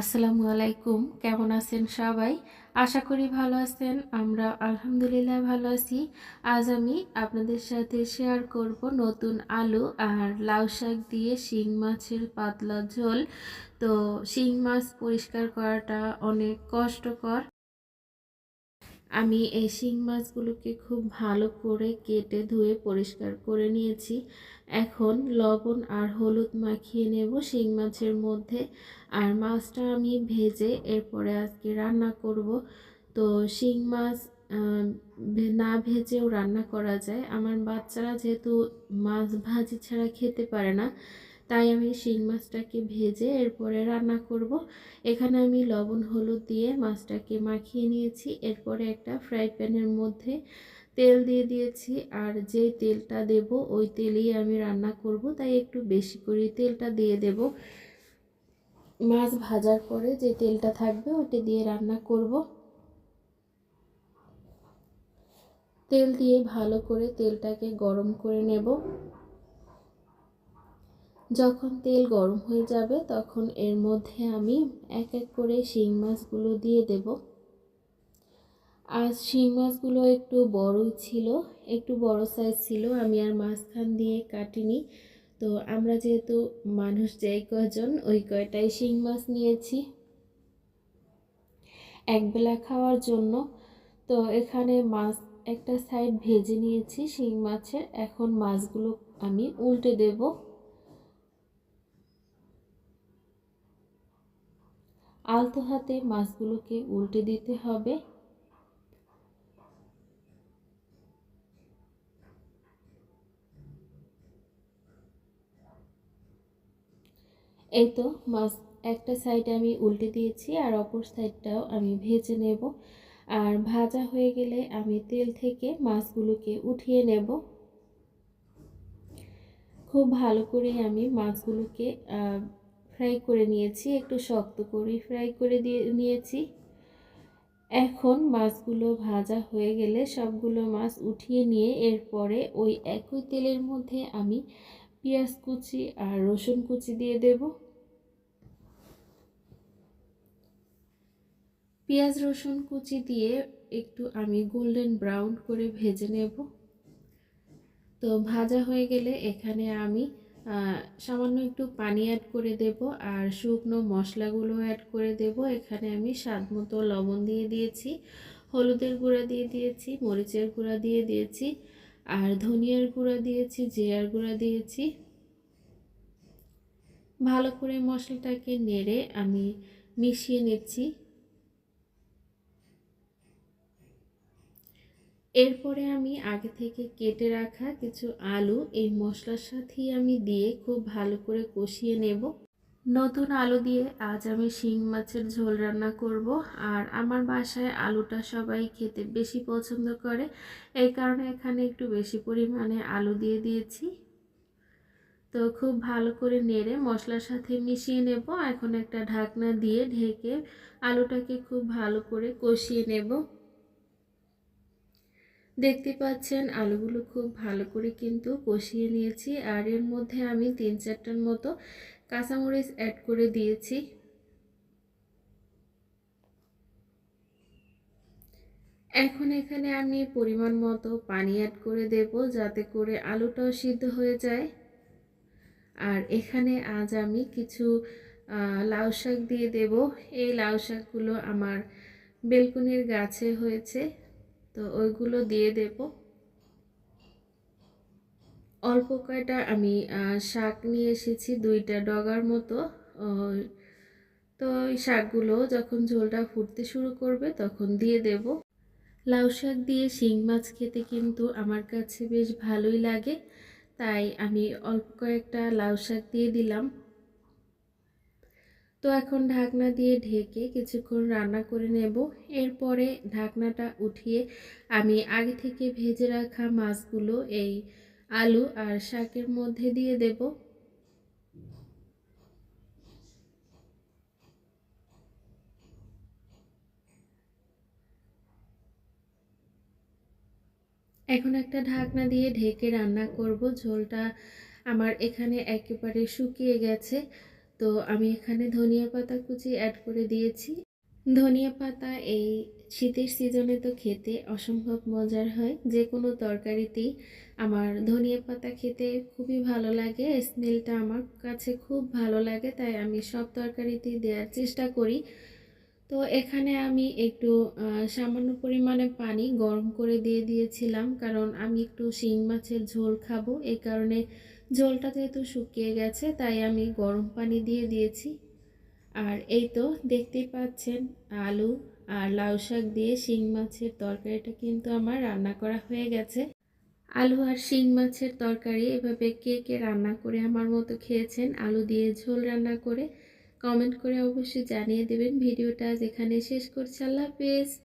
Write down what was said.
আসসালামু আলাইকুম, কেমন আছেন সবাই? আশা করি ভালো আছেন, আমরা আলহামদুলিল্লাহ ভালো আছি। আজ আমি আপনাদের সাথে শেয়ার করব নতুন আলু আর লাউ শাক দিয়ে শিং মাছের পাতলা ঝোল। তো শিং মাছ পরিষ্কার করাটা অনেক কষ্টকর। আমি এই শিং মাছগুলোকে খুব ভালো করে কেটে ধুয়ে পরিষ্কার করে নিয়েছি। এখন লবণ আর হলুদ মাখিয়ে নেব শিং মাছের মধ্যে। আর মাছটা আমি ভেজে এরপরে আজকে রান্না করব। তো শিং মাছ না ভেজেও রান্না করা যায়। আমার বাচ্চারা যেহেতু মাছ ভাজি ছাড়া খেতে পারে না তাই আমি শিং মাছটাকে ভেজে এরপরে রান্না করব। এখানে আমি লবণ, হলুদ দিয়ে মাছটাকে মাখিয়ে নিয়েছি। এরপরে একটা ফ্রাই প্যানের মধ্যে তেল দিয়ে দিয়েছি আর যে তেলটা দেব, ওই তেলেই আমি রান্না করব। তাই একটু বেশি করে তেলটা দিয়ে দেব। মাছ ভাজার পরে যে তেলটা থাকবে ওটা দিয়ে রান্না করব। তেল দিয়ে ভালো করে তেলটাকে গরম করে নেব। যখন তেল গরম হয়ে যাবে, তখন এর মধ্যে আমি এক এক করে শিং মাছগুলো দিয়ে দেব। আর শিং মাছগুলো একটু বড়ই ছিল, একটু বড় সাইজ ছিল, আমি আর মাঝখান দিয়ে কাটিনি। তো আমরা যেহেতু মানুষ, যাই কজন, ওই কয়টাই শিং মাছ নিয়েছি। একবেলা খাওয়ার জন্য। তো এখানে মাছ, একটা সাইড ভেজে নিয়েছি শিং মাছের, এখন মাছগুলো আমি উল্টে দেবো। আলতো হাতে মাছগুলোকে উল্টে দিতে হবে। এই তো মাছ একটা সাইড আমি উল্টে দিয়েছি আর অপর সাইডটাও আমি ভেজে নেব। আর ভাজা হয়ে গেলে আমি তেল থেকে মাছগুলোকে উঠিয়ে নেব। খুব ভালো করে আমি মাছগুলোকে ফ্রাই করে নিয়েছি, একটু শক্ত করে ফ্রাই করে দিয়ে নিয়েছি। এখন মাছগুলো ভাজা হয়ে গেলে সবগুলো মাছ উঠিয়ে নিয়ে এরপরে ওই একই তেলের মধ্যে আমি পেঁয়াজ কুচি আর রসুন কুচি দিয়ে দেব। পেঁয়াজ, রসুন কুচি দিয়ে একটু আমি গোল্ডেন ব্রাউন করে ভেজে নেব। তো ভাজা হয়ে গেলে এখানে আমি সামান্য একটু পানি অ্যাড করে দেব আর শুকনো মশলাগুলো অ্যাড করে দেব। এখানে আমি স্বাদ মতো লবণ দিয়ে দিয়েছি, হলুদের গুঁড়া দিয়ে দিয়েছি, মরিচের গুঁড়া দিয়ে দিয়েছি আর ধনিয়ার গুঁড়া দিয়েছি, জিরার গুঁড়া দিয়েছি। ভালো করে মশলাটাকে নেড়ে আমি মিশিয়ে নিচ্ছি। এরপরে আমি আগে থেকে কেটে রাখা কিছু আলু, এই মশলার সাথেই আমি দিয়ে খুব ভালো করে কষিয়ে নেব। নতুন আলু দিয়ে আজ আমি শিং মাছের ঝোল রান্না করব। আর আমার বাসায় আলুটা সবাই খেতে বেশি পছন্দ করে, এই কারণে এখানে একটু বেশি পরিমাণে আলু দিয়ে দিয়েছি। তো খুব ভালো করে নেড়ে মশলার সাথে মিশিয়ে নেব। এখন একটা ঢাকনা দিয়ে ঢেকে আলুটাকে খুব ভালো করে কষিয়ে নেব। দেখতে পাচ্ছেন, আলুগুলো খুব ভালো করে কিন্তু কষিয়ে নিয়েছি। আর এর মধ্যে আমি তিন চারটার মতো কাঁচামরিচ অ্যাড করে দিয়েছি। এখন এখানে আমি পরিমাণ মতো পানি অ্যাড করে দেব যাতে করে আলুটাও সিদ্ধ হয়ে যায়। আর এখানে আজ আমি কিছু লাউ শাক দিয়ে দেব। এই লাউ শাকগুলো আমার বেলকুনির গাছে হয়েছে। তো ওইগুলো দিয়ে দেব। অল্প কয়টা আমি শাক নিয়ে এসেছি দুইটা ডগার মতো। তো ওই শাকগুলো যখন ঝোলটা ফুটতে শুরু করবে তখন দিয়ে দেব। লাউ শাক দিয়ে শিং মাছ খেতে কিন্তু আমার কাছে বেশ ভালোই লাগে। তাই আমি অল্প কয়েকটা লাউ শাক দিয়ে দিলাম। তো এখন ঢাকনা দিয়ে ঢেকে কিছুক্ষণ রান্না করে নেব। এরপরে ঢাকনাটা উঠিয়ে আমি আগে থেকে ভেজে রাখা মাছগুলো এই আলু আর শাকের মধ্যে দিয়ে দেব। এখন একটা ঢাকনা দিয়ে ঢেকে রান্না করব। ঝোলটা আমার এখানে একেবারে শুকিয়ে গেছে। তো আমি এখানে ধনিয়া পাতা কুচি অ্যাড করে দিয়েছি। ধনিয়া পাতা এই শীতের সিজনে তো খেতে অসম্ভব মজার হয়। যে কোনো তরকারিতেই আমার ধনিয়া পাতা খেতে খুবই ভালো লাগে। স্মেলটা আমার কাছে খুব ভালো লাগে, তাই আমি সব তরকারিতেই দেওয়ার চেষ্টা করি। তো এখানে আমি একটু সামান্য পরিমাণে পানি গরম করে দিয়ে দিয়েছিলাম, কারণ আমি একটু শিং মাছের ঝোল খাব। এই কারণে ঝোলটা যেহেতু শুকিয়ে গেছে, তাই আমি গরম পানি দিয়ে দিয়েছি। আর এই তো দেখতেই পাচ্ছেন, আলু আর লাউ শাক দিয়ে শিং মাছের তরকারিটা কিন্তু আমার রান্না করা হয়ে গেছে। আলু আর শিং মাছের তরকারি এভাবে কে কে রান্না করে আমার মতো খেয়েছেন, আলু দিয়ে ঝোল রান্না করে কমেন্ট করে অবশ্যই জানিয়ে দেবেন। ভিডিওটা যেখানে শেষ করছি। আল্লাহ হাফেজ।